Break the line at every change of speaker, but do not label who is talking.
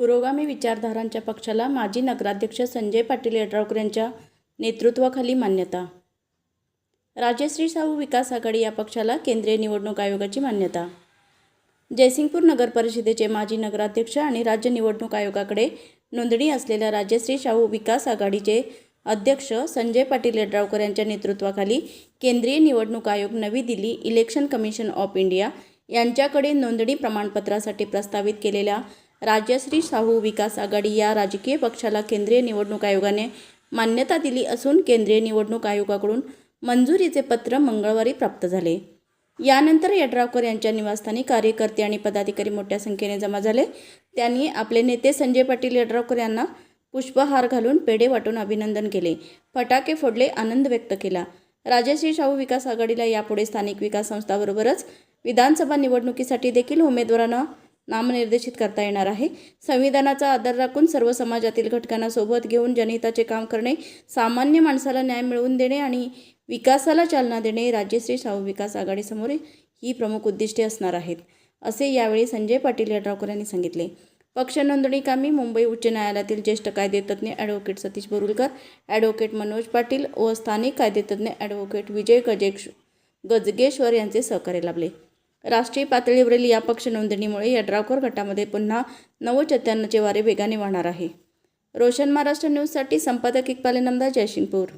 पुरोगामी विचारधारांच्या पक्षाला माजी नगराध्यक्ष संजय पाटील यड्रावकर यांच्या नेतृत्वाखाली मान्यता. राजश्री साहू विकास आघाडी या पक्षाला केंद्रीय निवडणूक आयोगाची मान्यता. जयसिंगपूर नगर परिषदेचे माजी नगराध्यक्ष आणि राज्य निवडणूक आयोगाकडे नोंदणी असलेल्या राजश्री शाहू विकास आघाडीचे अध्यक्ष संजय पाटील यड्रावकर यांच्या नेतृत्वाखाली केंद्रीय निवडणूक आयोग नवी Delhi election commission of India यांच्याकडे नोंदणी प्रमाणपत्रासाठी प्रस्तावित केलेल्या राजश्री शाहू विकास आघाडी या राजकीय पक्षाला केंद्रीय निवडणूक आयोगाने मान्यता दिली असून केंद्रीय निवडणूक आयोगाकडून मंजुरीचे पत्र मंगळवारी प्राप्त झाले. यानंतर यड्रावकर यांच्या निवासस्थानी कार्यकर्ते आणि पदाधिकारी मोठ्या संख्येने जमा झाले. त्यांनी आपले नेते संजय पाटील यड्रावकर यांना पुष्पहार घालून पेढे वाटून अभिनंदन केले. फटाके फोडले आनंद व्यक्त केला. राजश्री शाहू विकास आघाडीला यापुढे स्थानिक विकास संस्थाबरोबरच विधानसभा निवडणुकीसाठी देखील उमेदवारांना नामनिर्देशित करता येणार आहे. संविधानाचा आदर राखून सर्व समाजातील घटकांना सोबत घेऊन जनहिताचे काम करणे सामान्य माणसाला न्याय मिळवून देणे आणि विकासाला चालना देणे राज्यश्री शाहू विकास आघाडीसमोर ही प्रमुख उद्दिष्टे असणार आहेत असे यावेळी संजय पाटील यड्रावकर यांनी सांगितले. पक्ष नोंदणी कामी मुंबई उच्च न्यायालयातील ज्येष्ठ कायदेतज्ञ ॲडव्होकेट सतीश बोरुलकर ॲडव्होकेट मनोज पाटील व स्थानिक कायदेतज्ञ ॲडव्होकेट विजय गजेश गजगेश्वर यांचे सहकार्य लाभले. राष्ट्रीय पातळीवरील या पक्ष नोंदणीमुळे यड्रावकर गटामध्ये पुन्हा नवचैतन्याचे वारे वेगाने वाहणार आहे. रोशन महाराष्ट्र न्यूजसाठी संपादक इकबाल नमदार जयसिंगपूर.